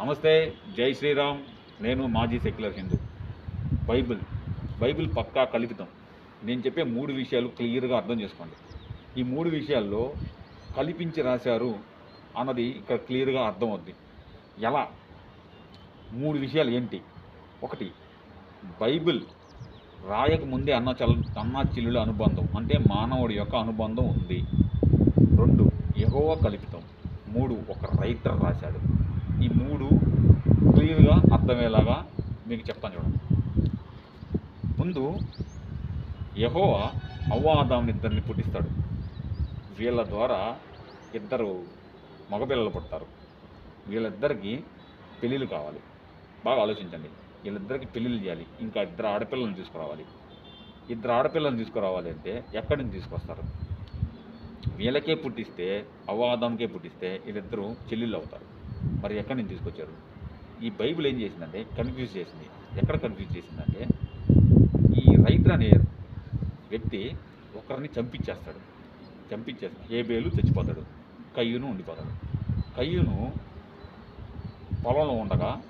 నమస్తే జై శ్రీరామ్. నేను మాజీ సెక్యులర్ హిందూ. బైబిల్ బైబిల్ పక్కా కల్పితం. నేను చెప్పే మూడు విషయాలు క్లియర్గా అర్థం చేసుకోండి. ఈ మూడు విషయాల్లో కల్పించి రాశారు అన్నది ఇక్కడ క్లియర్గా అర్థమవుద్ది. ఎలా? మూడు విషయాలు ఏంటి? ఒకటి బైబిల్ రాయక ముందే అన్న చల్ అన్న చిల్లుల అనుబంధం అంటే మానవుడి యొక్క అనుబంధం ఉంది. రెండు ఎగోవ కల్పితం. మూడు ఒక రైటర్ రాశాడు. ఈ మూడు క్లియర్గా అర్థమయ్యేలాగా మీకు చెప్తాను చూడండి. ముందు యహోవా అవ్వాదాముని ఇద్దరిని పుట్టిస్తాడు. వీళ్ళ ద్వారా ఇద్దరు మగపిల్లలు పుడతారు. వీళ్ళిద్దరికి పెళ్ళిళ్ళు కావాలి. బాగా ఆలోచించండి. వీళ్ళిద్దరికి పెళ్ళిళ్ళు చేయాలి. ఇంకా ఇద్దరు ఆడపిల్లలను తీసుకురావాలి. ఇద్దరు ఆడపిల్లలను తీసుకురావాలి అంటే ఎక్కడి నుంచి తీసుకొస్తారు? వీళ్ళకే పుట్టిస్తే అవ్వాదంకే పుట్టిస్తే వీళ్ళిద్దరూ చెల్లెళ్ళు అవుతారు. మరి ఎక్కడి నుంచి తీసుకొచ్చారు? ఈ బైబిల్ ఏం చేసిందంటే కన్ఫ్యూజ్ చేసింది. ఎక్కడ కన్ఫ్యూజ్ చేసిందంటే ఈ రైటర్ అనే వ్యక్తి ఒకరిని చంపించేస్తాడు. చంపించేస్తాడు. బేలు చచ్చిపోతాడు. కయ్యూను ఉండిపోతాడు. కయ్యూను పొలంలో ఉండగా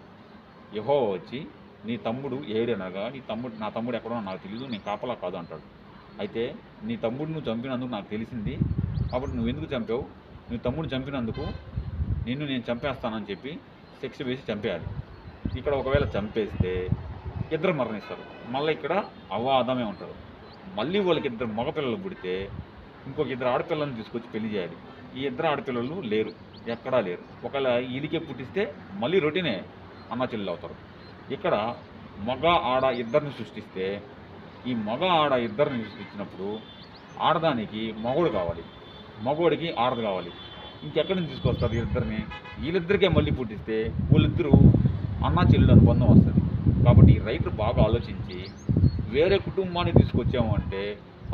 యహో వచ్చి నీ తమ్ముడు ఏడనగా నీ తమ్ముడు నా తమ్ముడు ఎక్కడో నాకు తెలియదు నేను కాపలా కాదు అంటాడు. అయితే నీ తమ్ముడు నువ్వు చంపినందుకు నాకు తెలిసింది కాబట్టి నువ్వు ఎందుకు చంపావు? నీ తమ్ముడు చంపినందుకు నిన్ను నేను చంపేస్తానని చెప్పి శిక్ష వేసి చంపేయాలి ఇక్కడ ఒకవేళ చంపేస్తే ఇద్దరు మరణిస్తారు. మళ్ళీ ఇక్కడ అవాదమే ఉంటారు మళ్ళీ వాళ్ళకి ఇద్దరు మగపిల్లలు పుడితే ఇంకొక ఇద్దరు ఆడపిల్లలను తీసుకొచ్చి పెళ్ళి చేయాలి. ఈ ఇద్దరు ఆడపిల్లలు లేరు. ఎక్కడా లేరు. ఒకవేళ ఈలికే పుట్టిస్తే మళ్ళీ రొటీనే అన్న చెల్లెలు అవుతారు. ఇక్కడ మగ ఆడ ఇద్దరిని సృష్టిస్తే ఈ మగ ఆడ ఇద్దరిని సృష్టించినప్పుడు ఆడదానికి మగోడు కావాలి. మగోడికి ఆడది కావాలి. ఇంకెక్కడి నుంచి తీసుకొస్తారు వీళ్ళిద్దరిని? వీళ్ళిద్దరికే మళ్ళీ పుట్టిస్తే వాళ్ళిద్దరూ అన్నా చెల్లెలు అనుబంధం వస్తుంది. కాబట్టి ఈ రైటర్ బాగా ఆలోచించి వేరే కుటుంబాన్ని తీసుకొచ్చాము అంటే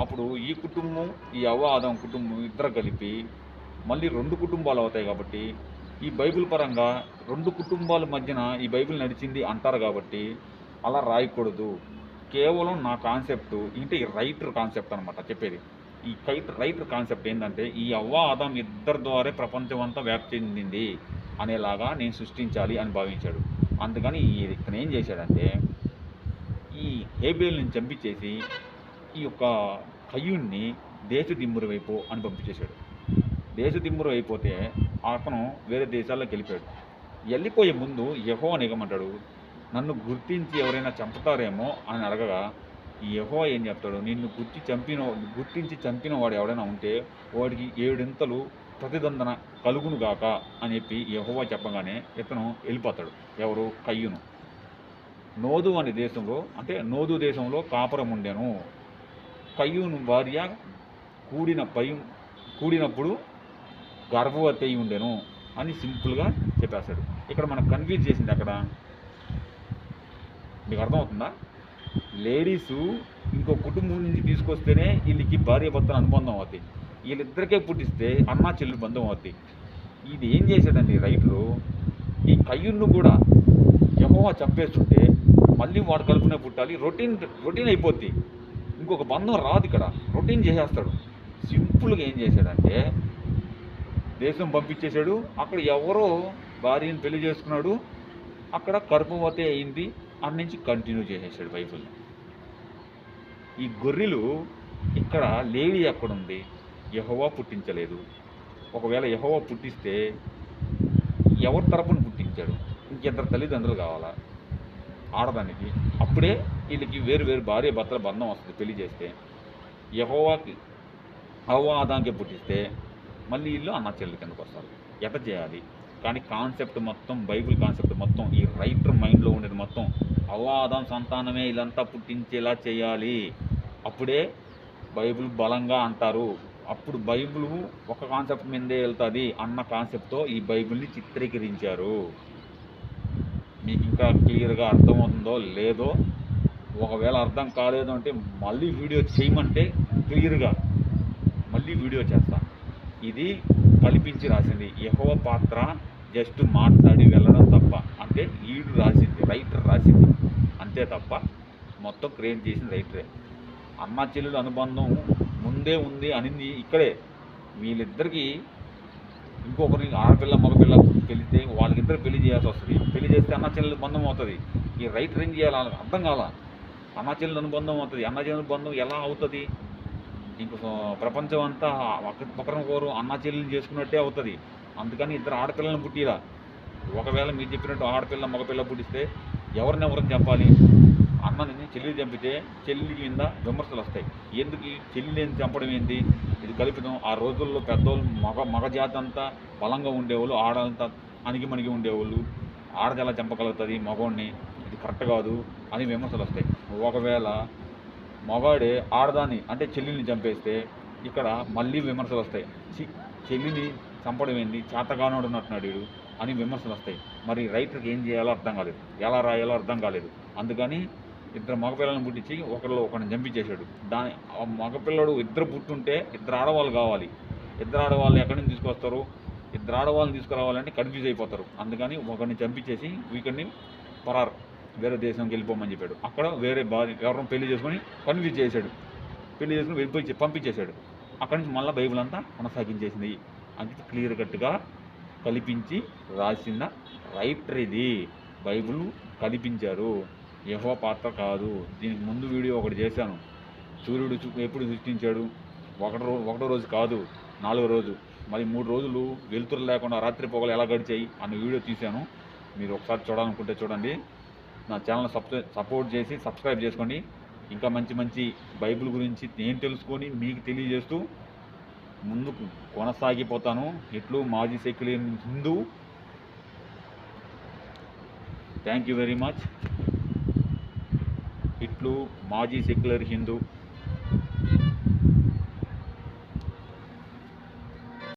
అప్పుడు ఈ కుటుంబం ఈ అవాదం కుటుంబం ఇద్దరు కలిపి మళ్ళీ రెండు కుటుంబాలు అవుతాయి కాబట్టి ఈ బైబిల్ పరంగా రెండు కుటుంబాల మధ్యన ఈ బైబిల్ నడిచింది అంటారు కాబట్టి అలా రాయకూడదు. కేవలం నా కాన్సెప్ట్ అంటే ఈ రైటర్ కాన్సెప్ట్ అనమాట చెప్పేది. ఈ కైట్ రైట్ కాన్సెప్ట్ ఏంటంటే ఈ అవ్వ ఆదాం ఇద్దరి ద్వారా ప్రపంచం అంతా వ్యాప్తి చెందింది అనేలాగా నేను సృష్టించాలి అని భావించాడు. అందుకని ఈ ఇతను ఏం చేశాడంటే ఈ హేబేల్ని చంపించేసి ఈ యొక్క కయ్యుణ్ణి దేశ దిమ్మురు వైపు అని పంపించేశాడు. దేశ దిమ్మురు అయిపోతే అతను వేరే దేశాల్లోకి వెళ్ళిపోయాడు. వెళ్ళిపోయే ముందు యహో నిగమంటాడు నన్ను గుర్తించి ఎవరైనా చంపుతారేమో అని అడగగా ఈ యహో ఏం చెప్తాడు? నిన్ను గుర్తి చంపిన గుర్తించి చంపిన వాడు ఎవడైనా ఉంటే వాడికి ఏడింతలు ప్రతిదందన కలుగును గాక అని చెప్పి యహోవా చెప్పగానే ఇతను వెళ్ళిపోతాడు. ఎవరు? కయ్యును. నోదు అనే దేశంలో అంటే నోదు దేశంలో కాపురం ఉండెను. కయ్యూను భార్య కూడిన పై కూడినప్పుడు గర్భవతి అయి ఉండెను అని సింపుల్గా చెప్పేస్తాడు. ఇక్కడ మనకు కన్ఫ్యూజ్ చేసింది అక్కడ మీకు అర్థమవుతుందా? లేడీసు ఇంకో కుటుంబం నుంచి తీసుకొస్తేనే వీళ్ళకి భార్య భర్త అనుబంధం అవుతాయి వీళ్ళిద్దరికే పుట్టిస్తే అన్నా చెల్లి బంధం అవుతాయి ఇది ఏం చేశాడండి రైతులు? ఈ కయ్యుళ్ళు కూడా యహోవా చంపేస్తుంటే మళ్ళీ వాడు కలుపునే పుట్టాలి రొటీన్ రొటీన్ అయిపోద్ది. ఇంకొక బంధం రాదు ఇక్కడ రొటీన్ చేసేస్తాడు. సింపుల్గా ఏం చేశాడంటే దేశం పంపించేశాడు అక్కడ ఎవరో భార్యను పెళ్ళి చేసుకున్నాడు అక్కడ గర్భవతి అయింది అన్ని నుంచి కంటిన్యూ చేసేసాడు బైబుల్ని ఈ గొర్రెలు ఇక్కడ లేడీ ఎక్కడుంది యహోవా పుట్టించలేదు. ఒకవేళ యహోవా పుట్టిస్తే ఎవరి తరపున పుట్టించాడు? ఇంకిద్దరు తల్లిదండ్రులు కావాలా? ఆడదానికి. అప్పుడే వీళ్ళకి వేరు వేరు భార్య భర్తల బంధం వస్తుంది పెళ్ళి చేస్తే. యహోవాకి అవ్వ ఆదానికి పుట్టిస్తే మళ్ళీ వీళ్ళు అన్న చెల్లి కిందకు వస్తారు. ఎట చేయాలి? కానీ కాన్సెప్ట్ మొత్తం బైబిల్ కాన్సెప్ట్ మొత్తం ఈ రైటర్ మైండ్లో ఉండేది మొత్తం అవాదం సంతానమే ఇదంతా పుట్టించేలా చేయాలి. అప్పుడే బైబిల్ బలంగా అంటారు. అప్పుడు బైబిల్ ఒక కాన్సెప్ట్ మీదే వెళ్తుంది అన్న కాన్సెప్ట్తో ఈ బైబిల్ని చిత్రీకరించారు. మీకు ఇంకా క్లియర్గా అర్థమవుతుందో లేదో ఒకవేళ అర్థం కాలేదు అంటే మళ్ళీ వీడియో చేయమంటే క్లియర్గా మళ్ళీ వీడియో చేస్తాను ఇది కల్పించి రాసింది. యహోవ పాత్ర జస్ట్ మాట్లాడి వెళ్ళడం తప్ప అంటే ఈడు రాసింది రైటర్ రాసింది. అంతే తప్ప మొత్తం క్రియేట్ చేసింది రైటరే. అమ్మ చెల్లెలు అనుబంధం ముందే ఉంది అనింది ఇక్కడే. వీళ్ళిద్దరికీ ఇంకొకరి ఆడపిల్ల మగపిల్ల పెళ్ళితే వాళ్ళకిద్దరు పెళ్ళి చేయాల్సి వస్తుంది. పెళ్ళి చేస్తే అన్న చెల్లెలు బంధం అవుతుంది. ఈ రైటర్ ఏం చేయాలి అర్థం కాల. అన్న చెల్లెలు అనుబంధం అవుతుంది. అన్న చెల్లెలు బంధం ఎలా అవుతుంది? ఇంక ప్రపంచం అంతా ఒకరిని ఒకరినొకరు అన్న చెల్లెలు చేసుకున్నట్టే అవుతుంది. అందుకని ఇద్దరు ఆడపిల్లలను పుట్టిరా. ఒకవేళ మీరు చెప్పినట్టు ఆడపిల్ల మగపిల్ల పుట్టిస్తే ఎవరిని ఎవరిని చెప్పాలి అన్నని చెల్లి చంపితే చెల్లి కింద విమర్శలు వస్తాయి. ఎందుకు చెల్లి చెల్లిని చంపడం ఏంటి? ఇది కల్పితం. ఆ రోజుల్లో పెద్దోళ్ళు మగ మగ జాతి అంతా బలంగా ఉండేవాళ్ళు ఆడంతా అణిగి మణిగి ఉండేవాళ్ళు. ఆడది ఎలా చంపగలుగుతుంది? మగోడిని. ఇది కరెక్ట్ కాదు అని విమర్శలు వస్తాయి. ఒకవేళ మగాడే ఆడదాన్ని అంటే చెల్లిని చంపేస్తే ఇక్కడ మళ్ళీ విమర్శలు వస్తాయి. చి చెల్లిని చంపడం ఏంటి చేతగానోడు ఉన్నట్టున్నాడు వీడు అని విమర్శలు వస్తాయి. మరి రైటర్కి ఏం చేయాలో అర్థం కాలేదు. ఎలా రాయాలో అర్థం కాలేదు. అందుకని ఇద్దరు మగపిల్లలను పుట్టించి ఒకళ్ళు ఒకరిని చంపించేశాడు. దాని మగపిల్లడు ఇద్దరు పుట్టుంటే ఇద్దరు ఆడవాళ్ళు కావాలి. ఇద్దరు ఆడవాళ్ళు ఎక్కడి నుంచి తీసుకొస్తారు? ఇద్దరు ఆడవాళ్ళని తీసుకురావాలంటే కన్ఫ్యూజ్ అయిపోతారు. అందుకని ఒకరిని చంపించేసి వీకర్ని పరారు. వేరే దేశంకి వెళ్ళిపోమని చెప్పాడు. అక్కడ వేరే భార్య ఎవరిని పెళ్ళి చేసుకొని కన్విన్స్ చేశాడు. పెళ్ళి చేసుకుని వెళ్ళిపోయి పంపించేశాడు. అక్కడి నుంచి మళ్ళీ బైబిల్ అంతా కొనసాగించేసింది. అంత క్లియర్ కట్గా కల్పించి రాసిన రైటర్ ఇది. బైబిల్ కల్పించారు. యహో పాత్ర కాదు. దీనికి ముందు వీడియో ఒకటి చేశాను. సూర్యుడు ఎప్పుడు సృష్టించాడు? ఒకటో రోజు ఒకటో రోజు కాదు నాలుగో రోజు. మరి మూడు రోజులు వెలుతురు లేకుండా రాత్రి పొగలు ఎలా గడిచాయి? అన్న వీడియో తీశాను. మీరు ఒకసారి చూడాలనుకుంటే చూడండి. నా ఛానల్ సపోర్ట్ చేసి సబ్స్క్రైబ్ చేసుకోండి. ఇంకా మంచి మంచి బైబిల్ గురించి నేను తెలుసుకొని మీకు తెలియజేస్తూ ముందుకు కొనసాగిపోతాను. ఎట్లు మాజీ secular Hindu. Thank you very much ఇట్లు మాజీ సెక్యులర్ హిందూ.